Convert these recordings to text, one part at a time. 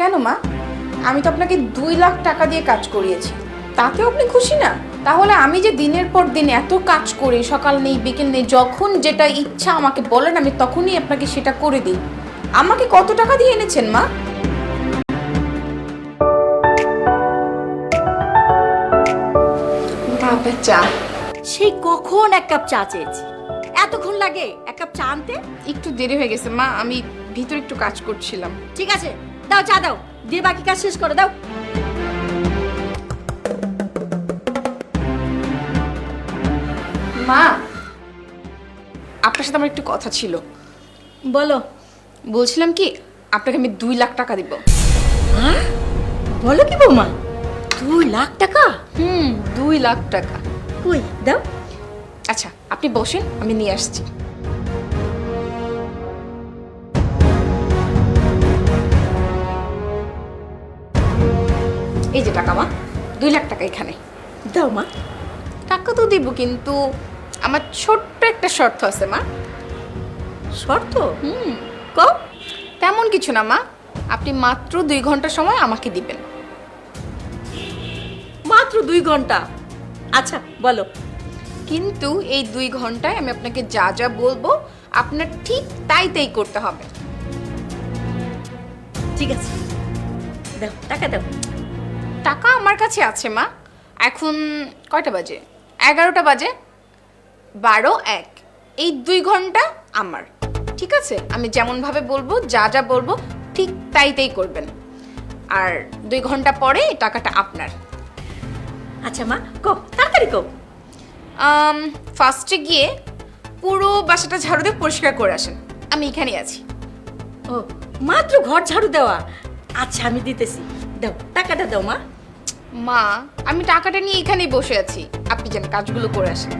কেন মা? আমি তো আপনাকে দুই লাখ টাকা দিয়ে কাজ করিয়েছি। তাতেও আপনি খুশি না? তাহলে আমি যে দিনের পর দিন এত কাজ করি সকাল নেই বিকেল নেই যখন যেটা ইচ্ছা আমাকে বলেন আমি তখনই আপনাকে সেটা করে দিই। আমাকে কত টাকা দিয়ে এনেছেন মা? কাপের চা। সেই কখন এক কাপ চা চেয়েছি? এতক্ষণ লাগে এক কাপ চা আনতে? একটু দেরি হয়ে গেছে মা আমি ভিতরে একটু কাজ করছিলাম। ঠিক আছে দাও চা দাও। দিয়ে বাকি কাজ শেষ করে দাও। মা আপনার সাথে আমার একটু কথা ছিল। বলো। বলছিলাম কি আপনাকে আমি দুই লাখ টাকা দিব। হ্যাঁ? বলো কি বৌমা? দুই লাখ টাকা? হুম। দুই লাখ টাকা। কই? দাও। আচ্ছা আপনি বসেন আমি নিয়ে আসছি। এই যে টাকা মা দুই লাখ টাকা এখানে। দাও মা। টাকা তো দিব কিন্তু আমার ছোট্ট একটা শর্ত আছে মা। শর্ত? হুম কম তেমন কিছু না মা। আপনি মাত্র দুই ঘণ্টা সময় আমাকে দিবেন। মাত্র দুই ঘণ্টা? আচ্ছা বলো। কিন্তু এই দুই ঘন্টায় আমি আপনাকে যা যা বলব আপনার ঠিক তাই তাই করতে হবে। ঠিক আছে। দাও টাকা দাও। টাকা আমার কাছে আছে মা। এখন কয়টা বাজে? এগারোটা বাজে। বারো এক। এই দুই ঘণ্টা আমার। ঠিক আছে? আমি যেমনভাবে বলব যা যা বলব ঠিক তাই তাই করবেন। আর দুই ঘণ্টা পরে টাকাটা আপনার। আচ্ছা মা কো তাড়াতাড়ি কো। ফার্স্টে গিয়ে পুরো বাসাটা ঝাড়ু দিয়ে পরিষ্কার করে আসেন। আমি এখানেই আছি। ও মাত্র ঘর ঝাড়ু দেওয়া। আচ্ছা আমি দিতেছি। দাও টাকাটা দাও মা। মা আমি টাকাটা নিয়ে এখানেই বসে আছি। আপনি যেন কাজগুলো করে আসেন।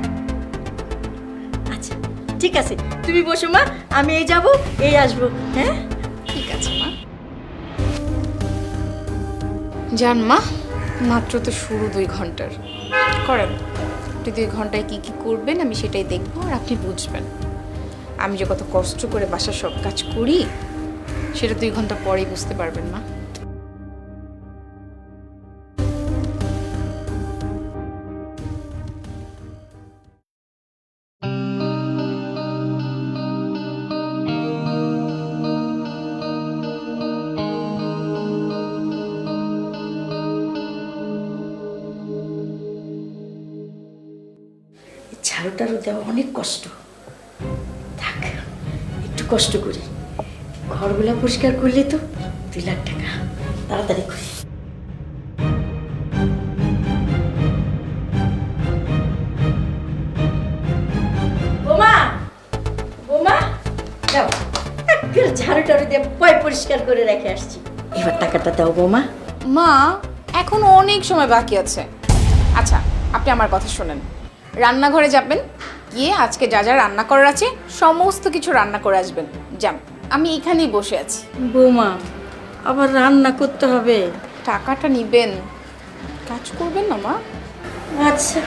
আচ্ছা ঠিক আছে। তুমি বসো মা আমি এই যাব এই আসব হ্যাঁ? ঠিক আছে মা। যান মা মাত্র তো শুরু দুই ঘণ্টার। করেন আপনি দুই ঘন্টায় কি কি করবেন আমি সেটাই দেখব আর আপনি বুঝবেন। আমি যে কত কষ্ট করে বাসার সব কাজ করি সেটা দুই ঘণ্টা পরেই বুঝতে পারবেন মা। ঝাড়ু টাড়ু দেওয়া অনেক কষ্ট। থাক একটু কষ্ট করি। ঘরগুলো পরিষ্কার করলে তো দুই লাখ টাকা। তাড়াতাড়ি করি। বোমা বোমা। দাও ঝাড়ু টাড়ু দিয়ে পয় পরিষ্কার করে রেখে আসছি। এবার টাকাটা দাও বোমা। মা এখনও অনেক সময় বাকি আছে। আচ্ছা আপনি আমার কথা শোনেন। রান্নাঘরে যাবেন গিয়ে আজকে যা যা রান্না করার আছে সমস্ত কিছু রান্না করে আসবেন। যান আমি এখানেই বসে আছি। বৌমা আবার রান্না করতে হবে। টাকাটা নিবেন। কাজ করবেন না মা? আচ্ছা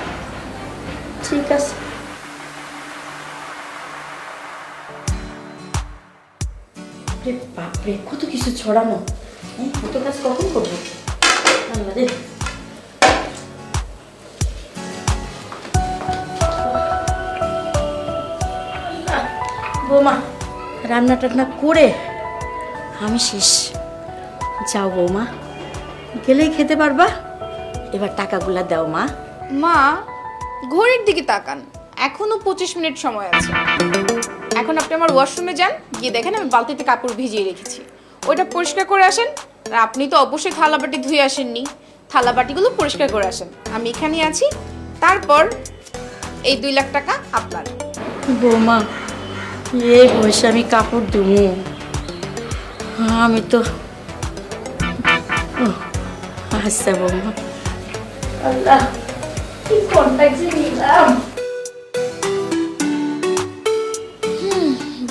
ঠিক আছে। রে বাপরে কত কিছু ছড়ানো। হ্যাঁ কত কাজ কখন করব? রে। রান্না টান্না করে আমি শেষ। যাও বৌমা গেলেই খেতে পারবা। এবার টাকাগুলা দাও মা। মা ঘড়ির দিকে তাকান। এখনও পঁচিশ মিনিট সময় আছে। এখন আপনি আমার ওয়াশরুমে যান গিয়ে দেখেন আমি বালতিতে কাপড় ভিজিয়ে রেখেছি। ওইটা পরিষ্কার করে আসেন। আর আপনি তো অবশ্যই থালা বাটি ধুয়ে আসেননি। থালা বাটিগুলো পরিষ্কার করে আসেন। আমি এখানেই আছি। তারপর এই দুই লাখ টাকা আপনার। বৌমা এই বয়সে আমি কাপড় দুমু আমি তো আচ্ছা বৌমা। আল্লাহ কি কন্ট্যাক্ট নিলাম।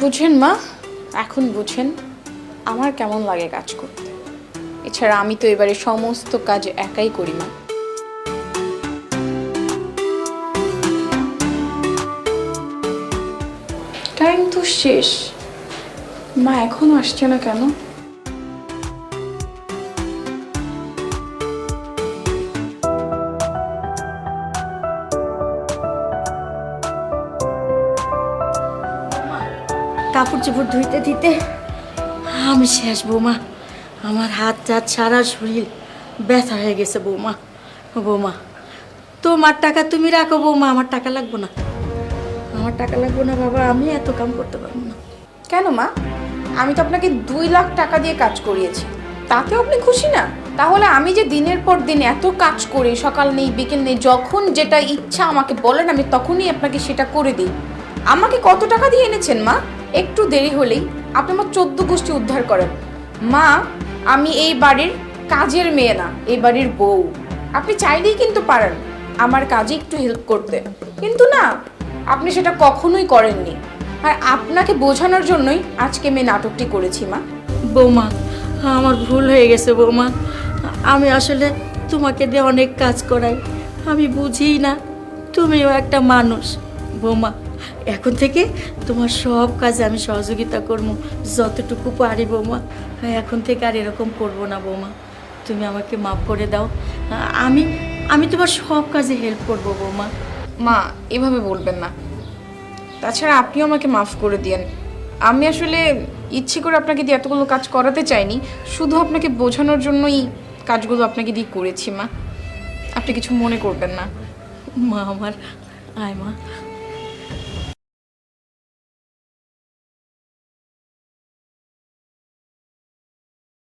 বুঝেন মা এখন বুঝেন আমার কেমন লাগে কাজ করতে। এছাড়া আমি তো এবারে সমস্ত কাজ একাই করি মা। টাইম তো শেষ। মা, এখনও আসছে না কেন? কাপড় চোপড় ধুইতে, দিতে? আমি শেষ, বৌমা। আমার হাত চাত সারা শরীর ব্যথা হয়ে গেছে, বৌমা। বৌমা, তোমার টাকা তুমি রাখো, বৌমা। আমার টাকা লাগবো না। আমার টাকা লাগবো না বাবা, আমি এত কাম করতে পারব না। কেন মা? আমি তো আপনাকে দুই লাখ টাকা দিয়ে কাজ করিয়েছি। তাতেও আপনি খুশি না? তাহলে আমি যে দিনের পর দিন এত কাজ করি, সকাল নেই, বিকেল নেই, যখন যেটা ইচ্ছা আমাকে বলেন, আমি তখনই আপনাকে সেটা করে দিই। আমাকে কত টাকা দিয়ে এনেছেন মা? একটু দেরি হলেই। আপনি আমার চোদ্দ গোষ্ঠী উদ্ধার করেন। মা, আমি এই বাড়ির কাজের মেয়ে না, এই বাড়ির বউ। আপনি চাইলেই কিন্তু পারেন। আমার কাজে একটু হেল্প করতে। কিন্তু না আপনি সেটা কখনোই করেননি। আর আপনাকে বোঝানোর জন্যই আজকে আমি নাটকটি করেছি, মা। বৌমা, আমার ভুল হয়ে গেছে বৌমা। আমি আসলে তোমাকে দিয়ে অনেক কাজ করাই। আমি বুঝি না, তুমিও একটা মানুষ। বৌমা, এখন থেকে তোমার সব কাজে আমি সহযোগিতা করব, যতটুকু পারি বৌমা। এখন থেকে আর এরকম করব না বৌমা। তুমি আমাকে মাফ করে দাও। আমি আমি তোমার সব কাজে হেল্প করব বৌমা। মা, এভাবে বলবেন না। তাছাড়া আপনিও আমাকে মাফ করে দিয়েন। আমি আসলে ইচ্ছে করে আপনাকে দিয়ে এতগুলো কাজ করাতে চাইনি, শুধু আপনাকে বোঝানোর জন্যই কাজগুলো আপনাকে দিয়ে করেছি, মা। আপনি কিছু মনে করবেন না। মা, আমার, আয় মা।